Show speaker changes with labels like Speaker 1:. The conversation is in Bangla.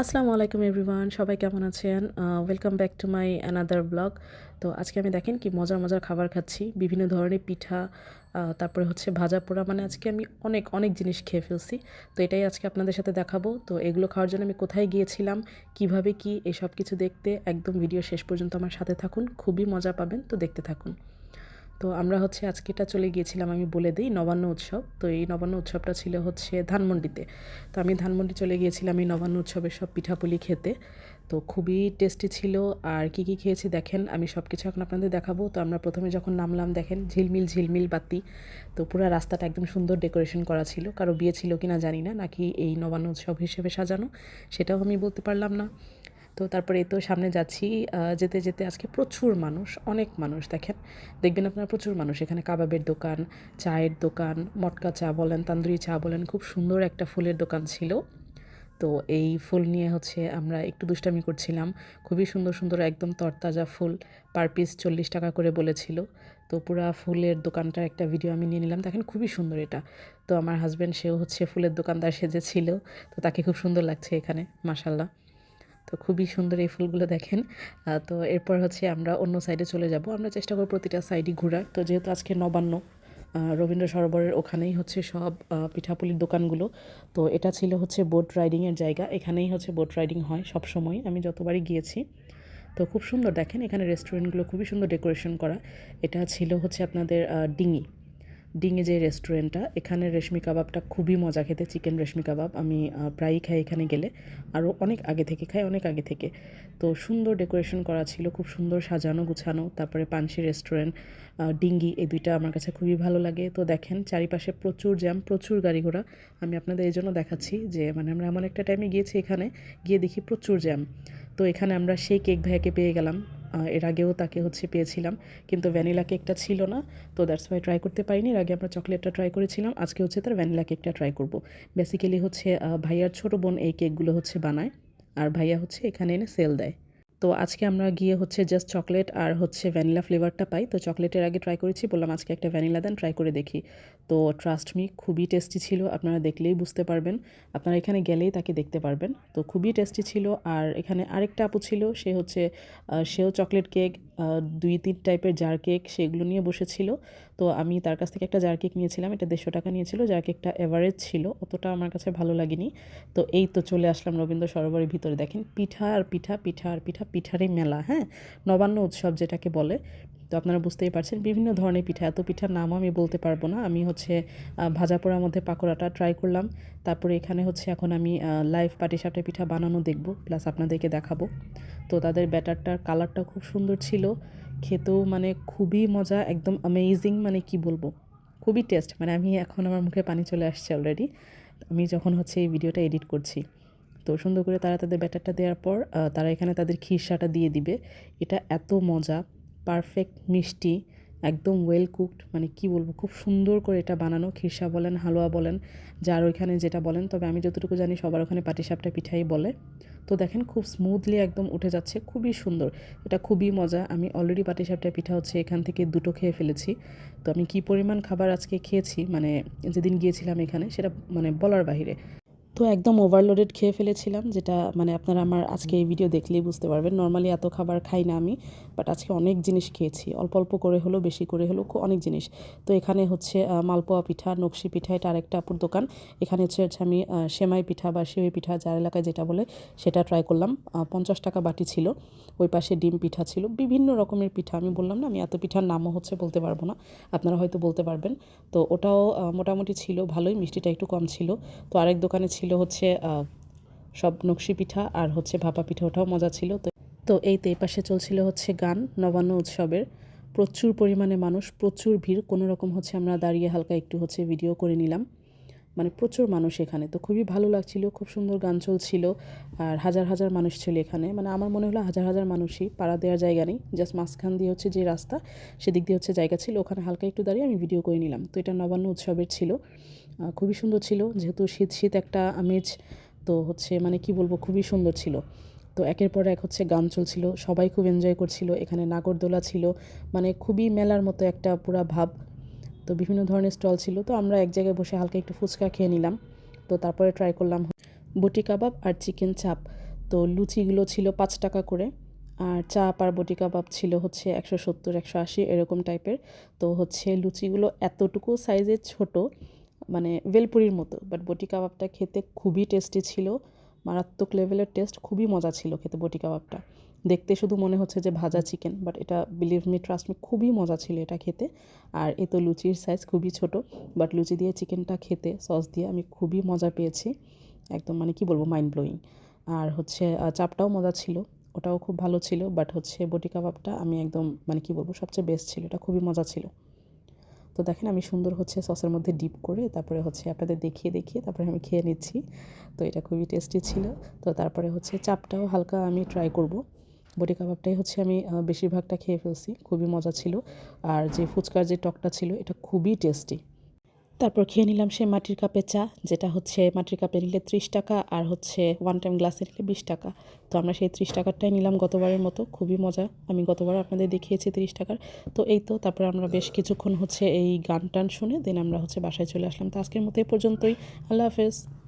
Speaker 1: আসসালামু আলাইকুম এভরিওয়ান, সবাই কেমন আছেন? Welcome back to my another blog তো আজকে আমি দেখেন কি মজার মজার খাবার খাচ্ছি, বিভিন্ন ধরনের পিঠা তারপরে হচ্ছে ভাজা পোড়া মানে আজকে আমি অনেক অনেক জিনিস খেয়ে ফেলছি। তো এটাই আজকে আপনাদের সাথে দেখাবো। তো এগুলো খাওয়ার জন্য আমি কোথায় গিয়েছিলাম, কীভাবে কি এই সব কিছু দেখতে, একদম ভিডিও শেষ পর্যন্ত আমার সাথে থাকুন, খুবই মজা পাবেন, তো দেখতে থাকুন। তো আমরা হচ্ছে আজকেটা চলে গিয়েছিলাম, আমি বলে দিই, নবান্ন উৎসব। তো এই নবান্ন উৎসবটা ছিল হচ্ছে ধানমন্ডিতে। তো আমি ধানমন্ডি চলে গিয়েছিলাম এই নবান্ন উৎসবের সব পিঠাপুলি খেতে। তো খুবই টেস্টি ছিল। আর কি কি খেয়েছি দেখেন, আমি সব কিছু এখন আপনাদের দেখাবো। তো আমরা প্রথমে যখন নামলাম, দেখেন ঝিলমিল ঝিলমিল বাতি। তো পুরো রাস্তাটা একদম সুন্দর ডেকোরেশন করা ছিল। কারও বিয়ে ছিল কিনা জানি না, নাকি এই নবান্ন উৎসব হিসেবে সাজানো, সেটাও আমি বলতে পারলাম না। তো তারপরে তো সামনে যাচ্ছি যেতে যেতে আজকে প্রচুর মানুষ, অনেক মানুষ দেখেন। দেখবেন আপনারা প্রচুর মানুষ, এখানে কাবাবের দোকান, চায়ের দোকান, মটকা চা বলেন, তান্দুরি চা বলেন, খুব সুন্দর একটা ফুলের দোকান ছিল। তো এই ফুল নিয়ে হচ্ছে আমরা একটু দুষ্টামি করছিলাম, খুবই সুন্দর সুন্দর একদম তরতাজা ফুল, পার পিস চল্লিশ টাকা করে বলেছিল। তো পুরা ফুলের দোকানটার একটা ভিডিও আমি নিয়ে নিলাম, দেখেন খুবই সুন্দর এটা। তো আমার হাজব্যান্ড সেও হচ্ছে ফুলের দোকানদার সেজেছিল, তো তাকে খুব সুন্দর লাগছে এখানে মাসাল্লাহ তো খুবই সুন্দর এই ফুলগুলো দেখেন। তো এরপর হচ্ছে আমরা অন্য সাইডে চলে যাব। আমরা চেষ্টা করব প্রতিটা সাইডই ঘোরার। তো যেহেতু আজকে নবান্ন রবীন্দ্র সরোবরের ওখানেই হচ্ছে সব পিঠাপুলির দোকানগুলো। তো এটা ছিল হচ্ছে বোট রাইডিংয়ের জায়গা। এখানেই হচ্ছে বোট রাইডিং হয় সব সময় আমি যতবারই গিয়েছি, তো খুব সুন্দর দেখেন। এখানে রেস্টুরেন্টগুলো খুবই সুন্দর ডেকোরেশন করা। এটা ছিল হচ্ছে আপনাদের ডিঙি। ডিঙে যে রেস্টুরেন্টটা, এখানে রেশমি কাবাবটা খুবই মজা খেতে, চিকেন রেশমি কাবাব। আমি প্রায়ই খাই এখানে গেলে, আরও অনেক আগে থেকে খাই, অনেক আগে থেকে। তো সুন্দর ডেকোরেশন করা ছিল, খুব সুন্দর সাজানো, গুছানো, তারপরে পানসি রেস্টুরেন্ট ডিঙ্গি, এই দুইটা আমার কাছে খুবই ভালো লাগে। তো দেখেন, চারিপাশে প্রচুর জ্যাম, প্রচুর গাড়ি ঘোড়া। আমি আপনাদের এই জন্য দেখাচ্ছি যে মানে আমরা এমন একটা টাইমে গিয়েছি এখানে, গিয়ে দেখি প্রচুর জ্যাম। তো এখানে আমরা সেই কেক ভাইয়াকে পেয়ে গেলাম। এর আগেও তাকে হচ্ছে পেয়েছিলাম, কিন্তু ভ্যানিলা কেকটা ছিল না, তো দ্যাটস ওয়াই ট্রাই করতে পারিনি। এর আগে আমরা চকলেটটা ট্রাই করেছিলাম, আজকে হচ্ছে তার ভ্যানিলা কেকটা ট্রাই করব। বেসিক্যালি হচ্ছে ভাইয়ার ছোটো বোন এই কেকগুলো হচ্ছে বানায়, আর ভাইয়া হচ্ছে এখানে এনে সেল দেয়। তো আজকে আমরা গিয়ে হচ্ছে জাস্ট চকলেট আর হচ্ছে ভ্যানিলা ফ্লেভারটা পাই। তো চকলেটের আগে ট্রাই করেছি, বললাম আজকে একটা ভ্যানিলা দেন ট্রাই করে দেখি। তো ট্রাস্ট মি খুবই টেস্টি ছিল, আপনারা দেখলেই বুঝতে পারবেন। আপনারা এখানে গেলেই তাকে দেখতে পারবেন। তো খুবই টেস্টি ছিল, আর এখানে আরেকটা আপু ছিল, সে হচ্ছে সেও চকলেট কেক দুই তিন টাইপের জার কেক সেগুলো নিয়ে বসেছিল। তো আমি তার কাছ থেকে একটা জার কেক নিয়েছিলাম, এটা দেড়শো টাকা নিয়েছিল জার কেকটা এভারেজ ছিল, অতটা আমার কাছে ভালো লাগেনি। তো এই তো চলে আসলাম রবীন্দ্র সরোবরের ভিতরে। দেখেন, পিঠা আর পিঠা পিঠা আর পিঠা পিঠারই মেলা হ্যাঁ? নবান্ন উৎসব যেটাকে বলে। তো আপনারা বুঝতেই পারছেন, বিভিন্ন ধরনের পিঠা। এত পিঠার নামও আমি বলতে পারব না। আমি হচ্ছে ভাজা পোড়ার মধ্যে পাকোড়াটা ট্রাই করলাম। তারপরে এখানে হচ্ছে এখন আমি লাইভ পাটিসাপটা পিঠা বানানো দেখব। প্লাস আপনাদেরকে দেখাবো। তো তাদের ব্যাটারটার কালারটা খুব সুন্দর ছিল। খেতেও মানে খুবই মজা, একদম অ্যামেজিং মানে কি বলব? খুবই টেস্ট মানে আমি এখন আমার মুখে পানি চলে আসছে অলরেডি আমি যখন হচ্ছে এই ভিডিওটা এডিট করছি। তো সুন্দর করে তারা তাদের ব্যাটারটা দেওয়ার পর তারা এখানে তাদের খিরসাটা দিয়ে দিবে। এটা এত মজা, পারফেক্ট, মিষ্টি, একদম ওয়েল কুকড মানে কি বলব, খুব সুন্দর করে এটা বানানো। খিরসা বলেন, হালুয়া বলেন, যার ওইখানে যেটা বলেন, তবে আমি যতটুকু জানি সবার ওখানে পাটিসাপটা পিঠাই বলে। তো দেখেন, খুব স্মুথলি একদম উঠে যাচ্ছে, খুবই সুন্দর। এটা খুবই মজা, আমি অলরেডি পাটিসাপটা পিঠা হচ্ছে এখান থেকে দুটো খেয়ে ফেলেছি। তো আমি কি পরিমাণ খাবার আজকে খেয়েছি মানে যেদিন গিয়েছিলাম এখানে, সেটা মানে বলার বাইরে তো একদম ওভারলোডেড খেয়ে ফেলেছিলাম, যেটা মানে আপনারা আমার আজকে এই ভিডিও দেখলেই বুঝতে পারবেন। নর্মালি এত খাবার খাই না আমি বাট আজকে অনেক জিনিস খেয়েছি। অল্প অল্প করে হলো বেশি করে হলো অনেক জিনিস। তো এখানে হচ্ছে মালপোয়া পিঠা, নকশি পিঠা, এটা আরেকটা আপুর দোকান। এখানে হচ্ছে হচ্ছে আমি সেমাই পিঠা বা সেমাই পিঠা যার এলাকায় যেটা বলে, সেটা ট্রাই করলাম। পঞ্চাশ টাকা বাটি ছিল, ওই পাশে ডিম পিঠা ছিল। বিভিন্ন রকমের পিঠা, আমি বললাম না, আমি এত পিঠার নামও হচ্ছে বলতে পারব না, আপনারা হয়তো বলতে পারবেন। তো ওটাও মোটামুটি ছিল, ভালোই, মিষ্টিটা একটু কম ছিল। তো আরেক দোকানে ছিল হচ্ছে সব নকশি পিঠা আর হচ্ছে ভাপা পিঠা, ওটাও মজা ছিল। তো তো এই তো এই পাশে চলছিল হচ্ছে গান, নবান্ন উৎসবের। প্রচুর পরিমাণে মানুষ, প্রচুর ভিড়। কোনো রকম হচ্ছে আমরা দাঁড়িয়ে হালকা একটু হচ্ছে ভিডিও করে নিলাম। মানে প্রচুর মানুষ এখানে। তো খুবই ভালো লাগছিল, খুব সুন্দর গান চলছিল আর হাজার হাজার মানুষ ছিল এখানে। মানে আমার মনে হলো হাজার হাজার মানুষই, পাড়া দেওয়ার জায়গা নেই। জাস্ট মাঝখান দিয়ে হচ্ছে যে রাস্তা, সেদিক দিয়ে হচ্ছে জায়গা ছিল, ওখানে হালকা একটু দাঁড়িয়ে আমি ভিডিও করে নিলাম। তো এটা নবান্ন উৎসবের ছিল। খুবই সুন্দর ছিল। যেহেতু শীত শীত একটা আমেজ, তো হচ্ছে মানে কি বলব, খুবই সুন্দর ছিল। তো একের পর এক হচ্ছে গান চলছিল, সবাই খুব এনজয় করছিল। এখানে নাগরদোলা ছিল মানে খুবই মেলার মতো একটা পুরা ভাব। তো বিভিন্ন ধরনের স্টল ছিল, তো আমরা এক জায়গায় বসে হালকা একটু ফুচকা খেয়ে নিলাম। তো তারপরে ট্রাই করলাম বটি কাবাব আর চিকেন চাপ তো লুচিগুলো ছিল পাঁচ টাকা করে, আর চাপ আর বটি কাবাব ছিল হচ্ছে একশো সত্তর, একশো আশি, এরকম টাইপের তো হচ্ছে লুচিগুলো এতটুকু সাইজের ছোট মানে ভেলপুরির মতো বাট বটি কাবাবটা খেতে খুবই টেস্টি ছিল। মারাত্মক লেভেলের টেস্ট খুবই মজা ছিল খেতে বটি কাবাবটা। দেখতে শুধু মনে হচ্ছে যে ভাজা চিকেন বাট এটা বিলিভ মি ট্রাস্ট মি খুবই মজা ছিল এটা খেতে। আর এ তো লুচির সাইজ খুবই ছোট বাট লুচি দিয়ে চিকেনটা খেতে সস দিয়ে আমি খুবই মজা পেয়েছি। একদম মানে কি বলব মাইন্ড ব্লোয়িং আর হচ্ছে চাপটাও মজা ছিল, ওটাও খুব ভালো ছিল বাট হচ্ছে বটি কাবাবটা আমি একদম মানে কি বলব, সবচেয়ে বেস্ট ছিল, এটা খুবই মজা ছিল। তো দেখেন আমি সুন্দর হচ্ছে সসের মধ্যে ডিপ করে তারপরে হচ্ছে আপনাদের দেখিয়ে দেখিয়ে তারপরে আমি খেয়ে নিচ্ছি। তো এটা খুবই টেস্টি ছিল। তো তারপরে হচ্ছে চাপটাও হালকা আমি ট্রাই করব। বটি কাবাবটাই হচ্ছে আমি বেশিরভাগটা খেয়ে ফেলছি। খুবই মজা ছিল। আর যে ফুচকার যে টকটা ছিল, এটা খুবই টেস্টি তারপর খেয়ে নিলাম সেই মাটির কাপে চা, যেটা হচ্ছে মাটির কাপে নিলে ত্রিশ টাকা আর হচ্ছে ওয়ান টাইম গ্লাসে নিলে বিশ টাকা। তো আমরা সেই ত্রিশ টাকারটাই নিলাম গতবারের মতো, খুবই মজা। আমি গতবার আপনাদের দেখিয়েছি ত্রিশ টাকার। তো এই তো, তারপর আমরা বেশ কিছুক্ষণ হচ্ছে এই গান টান শুনে দেন আমরা হচ্ছে বাসায় চলে আসলাম। তো আজকের মতো এই পর্যন্তই। আল্লাহ হাফেজ।